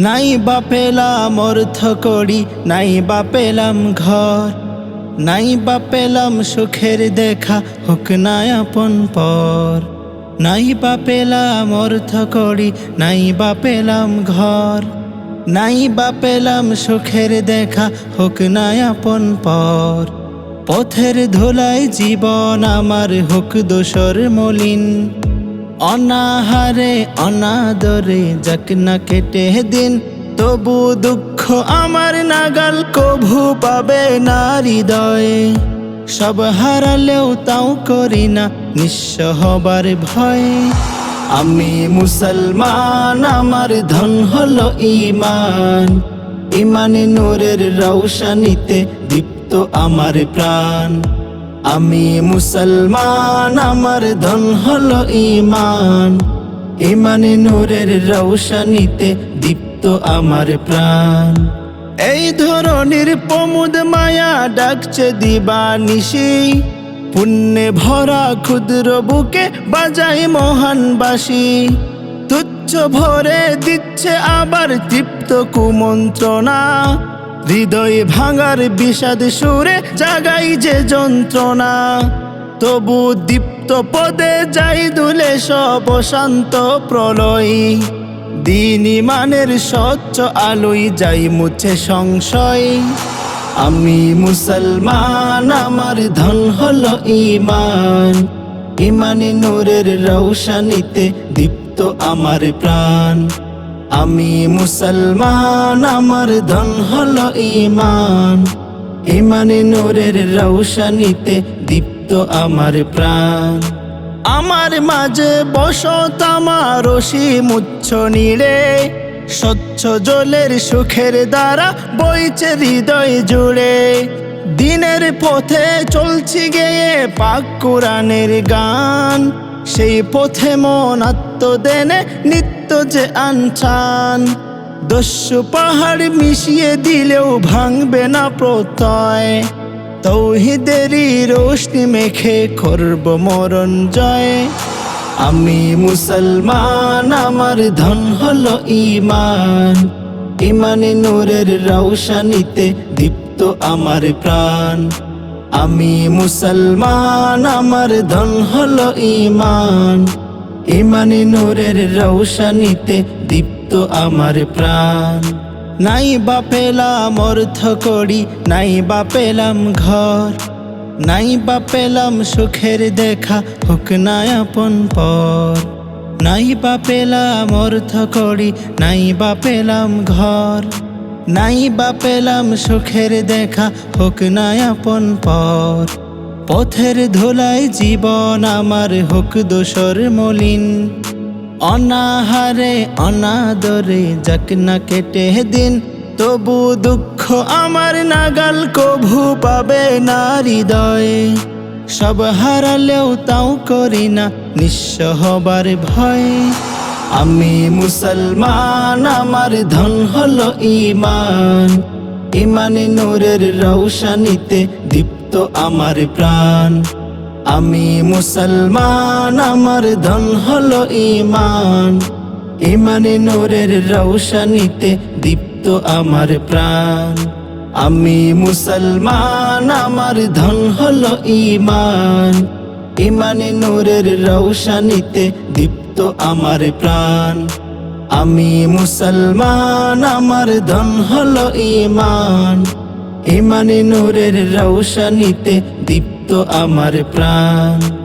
নাই বা পেলাম অর্থ করি, নাই বা পেলাম ঘর, নাই বা পেলাম সুখের দেখা, হোক না আপন পর। নাই বা পেলাম অর্থ করি, নাই বা পেলাম ঘর, নাই বা পেলাম সুখের দেখা, হোক না আপন পর। পথের ধুলায় জীবন আমার, হোক দোসর মলিন অনাহারে, অনাদরে যাক না কেটে দিন, তবু দুঃখ আমার নাগাল কভু পাবে না হৃদয়ে সব হারালেও তাও করি না, নিঃস্ব হবার ভয়ে। আমি মুসলমান, আমার ধন হলো ইমান ইমানে নূরের রৌশানিতে দীপ্ত আমার প্রাণ। আমি মুসলমান, আমার ধন হলো ইমান ইমানে নূরের রৌশানিতে দীপ্ত আমার প্রাণ। এই ধরনের প্রমোদ মায়া ডাকছে দিবা নিশি পুণ্যে ভরা ক্ষুদ্র বুকে বাজাই মহান বাসি। তুচ্ছ ভরে দিচ্ছে আবার তৃপ্ত কুমন্ত্রণা। হৃদয় ভাঙার বিষাদ সুরে জাগাই যে যন্ত্রণা। তবু দীপ্ত পদে যাই দুলে সব শান্ত প্রলয়। দিন ইমানের স্বচ্ছ আলোই যাই মুছে সংশয়। আমি মুসলমান, আমার ধন হলো ইমান ইমানে নূরের রৌশানিতে দীপ্ত আমার প্রাণ। আমি মুসলমান, আমার ধন হলো ইমান ইমানে নূরের রৌশানিতে দীপ্ত আমার প্রাণ। আমার মাঝে বসত আমার রশি মুচ্ছ নীড়ে। স্বচ্ছ জলের সুখের দ্বারা বইছে হৃদয় জুড়ে। দিনের পথে চলছি গেয়ে পাক কোরআনের গান। সেই পথে মন আত্মদেনে নিত্য যে আনছান দস্যু পাহাড় মিশিয়ে দিলেও ভাঙবে না প্রত্যয়। তৌহিদেরই রোশনি মেখে করব মরণ জয়। আমি মুসলমান, আমার ধন হলো ইমান ইমানে নূরের রৌশানিতে দীপ্ত আমার প্রাণ। আমি মুসলমান, আমার ধন হলো ইমান ইমানে নূরের রৌশানিতে দীপ্ত আমার প্রাণ। নাই বা পেলাম অর্থ করি নাই বা পেলাম ঘর। নাই বা পেলাম সুখের দেখা, হোক না আপন পর। নাই বা পেলাম অর্থ করি নাই বা পেলাম ঘর। নাই বা পেলাম সুখের দেখা, হোক না আপন পর। পথের ধুলায় জীবন আমার হোক দোসর মলিন। অনাহারে, অনাদরে যাক না কেটে দিন, তবু দুঃখ আমার নাগাল কভু পাবে না হৃদয়ে সব হারালেও তাও করি না নিঃস্ব হবার ভয়ে। আমি মুসলমান, আমার ধন হলো ইমান ইমানে নূরের রৌশানিতে দীপ্ত আমার প্রাণ। আমি মুসলমান, আমার ধন হলো ইমান ইমানে নূরের রৌশানিতে দীপ্ত আমার প্রাণ। আমি মুসলমান, আমার ধন হলো ইমান ইমানে নূরের রৌশানিতে দীপ্ত আমার প্রাণ। আমি মুসলমান আমার ধন হলো ইমান ইমানে নূরের রৌশানিতে দীপ্ত আমার প্রাণ।